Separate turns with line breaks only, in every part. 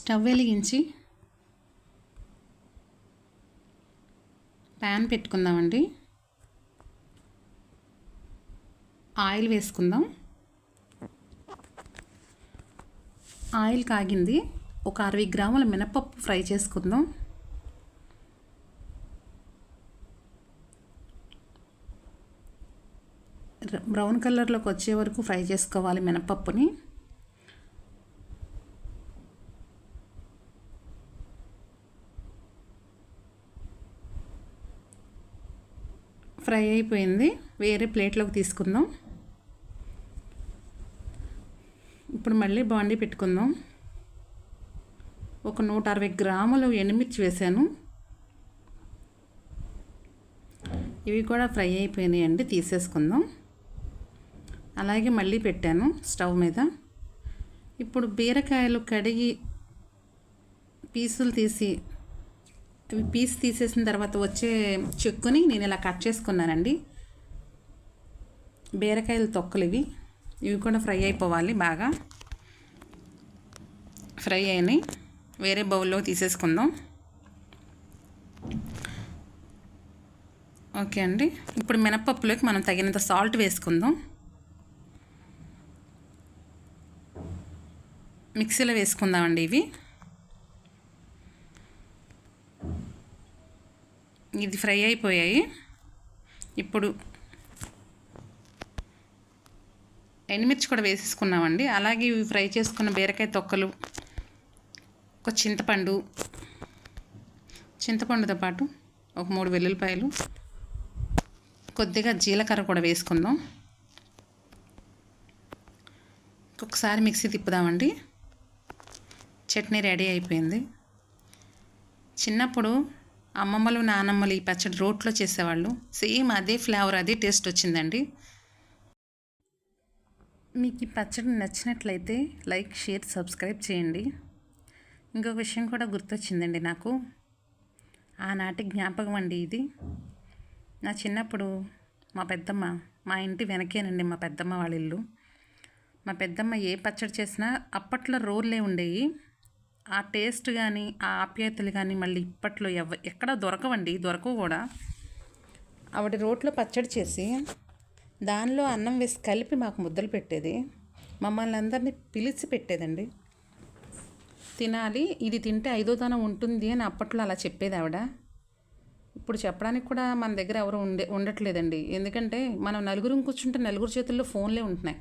Stove వెలిగించి pan పెట్టుకుందామండి. Oil వేసుకుందాం. ఆయిల్ కాగింది. ఒక అరవై గ్రాముల మినపప్పు ఫ్రై చేసుకుందాం. బ్రౌన్ కలర్లోకి వచ్చే వరకు ఫ్రై చేసుకోవాలి మినపప్పుని. ఫ్రై అయిపోయింది. వేరే ప్లేట్లోకి తీసుకుందాం. ఇప్పుడు మళ్ళీ బాండీ పెట్టుకుందాం. ఒక నూట అరవై గ్రాములు ఎండుమిర్చి వేసాను. ఇవి కూడా ఫ్రై అయిపోయినాయండి తీసేసుకుందాం. అలాగే మళ్ళీ పెట్టాను స్టవ్ మీద. ఇప్పుడు బీరకాయలు కడిగి పీసులు తీసి పీస్ తీసేసిన తర్వాత వచ్చే చెక్కుని నేను ఇలా కట్ చేసుకున్నానండి. బీరకాయలు తొక్కలు ఇవి. ఇవి కూడా ఫ్రై అయిపోవాలి బాగా. ఫ్రై అయినాయి. వేరే బౌల్లో తీసేసుకుందాం. ఓకే అండి. ఇప్పుడు మినపప్పులోకి మనం తగినంత సాల్ట్ వేసుకుందాం. మిక్సీలో వేసుకుందామండి ఇవి. ఇది ఫ్రై అయిపోయాయి. ఇప్పుడు ఎండుమిర్చి కూడా వేసేసుకున్నామండి. అలాగే ఇవి ఫ్రై చేసుకున్న బీరకాయ తొక్కలు ఒక చింతపండు చింతపండుతో పాటు ఒక మూడు వెల్లుల్లిపాయలు కొద్దిగా జీలకర్ర కూడా వేసుకుందాం. ఒకసారి మిక్సీ తిప్పుదామండి. చట్నీ రెడీ అయిపోయింది. చిన్నప్పుడు అమ్మమ్మలు నానమ్మలు ఈ పచ్చడి రోట్లో చేసేవాళ్ళు. సేమ్ అదే ఫ్లేవర్ అదే టేస్ట్ వచ్చిందండి. మీకు ఈ పచ్చడి నచ్చినట్లయితే లైక్ షేర్ సబ్స్క్రైబ్ చేయండి. ఇంకొక విషయం కూడా గుర్తొచ్చిందండి నాకు. ఆనాటి జ్ఞాపకం అండి ఇది. నా చిన్నప్పుడు మా పెద్దమ్మ మా ఇంటి వెనకేనండి మా పెద్దమ్మ వాళ్ళ ఇల్లు. మా పెద్దమ్మ ఏ పచ్చడి చేసినా అప్పట్లో రోళ్ళే ఉండేవి. ఆ టేస్ట్ కానీ ఆ ఆప్యాయతలు కానీ మళ్ళీ ఇప్పట్లో ఎవ ఎక్కడ దొరకవండి దొరకవు కూడా. ఆవిడ రోట్లో పచ్చడి చేసి దానిలో అన్నం వేసి కలిపి మాకు ముద్దలు పెట్టేది. మమ్మల్ని అందరినీ పిలిచి పెట్టేదండి. తినాలి ఇది తింటే ఐదో తనం ఉంటుంది అని అప్పట్లో అలా చెప్పేది ఆవిడ. ఇప్పుడు చెప్పడానికి కూడా మన దగ్గర ఎవరు ఉండే ఉండట్లేదండి. ఎందుకంటే మనం నలుగురం కూర్చుంటే నలుగురు చేతుల్లో ఫోన్లే ఉంటున్నాయి.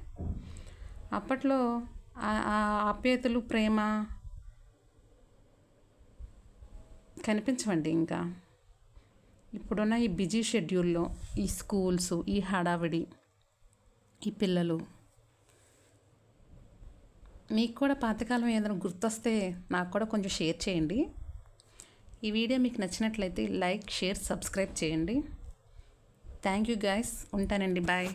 అప్పట్లో ఆ ఆప్యాయతలు ప్రేమ కనిపించవండి ఇంకా. ఇప్పుడున్న ఈ బిజీ షెడ్యూల్లో ఈ స్కూల్స్ ఈ హడావిడి ఈ పిల్లలు మీకు కూడా పాతకాలం ఏదైనా గుర్తొస్తే నాకు కూడా కొంచెం షేర్ చేయండి. ఈ వీడియో మీకు నచ్చినట్లయితే లైక్ షేర్ సబ్స్క్రైబ్ చేయండి. Thank you guys. ఉంటానండి. బాయ్.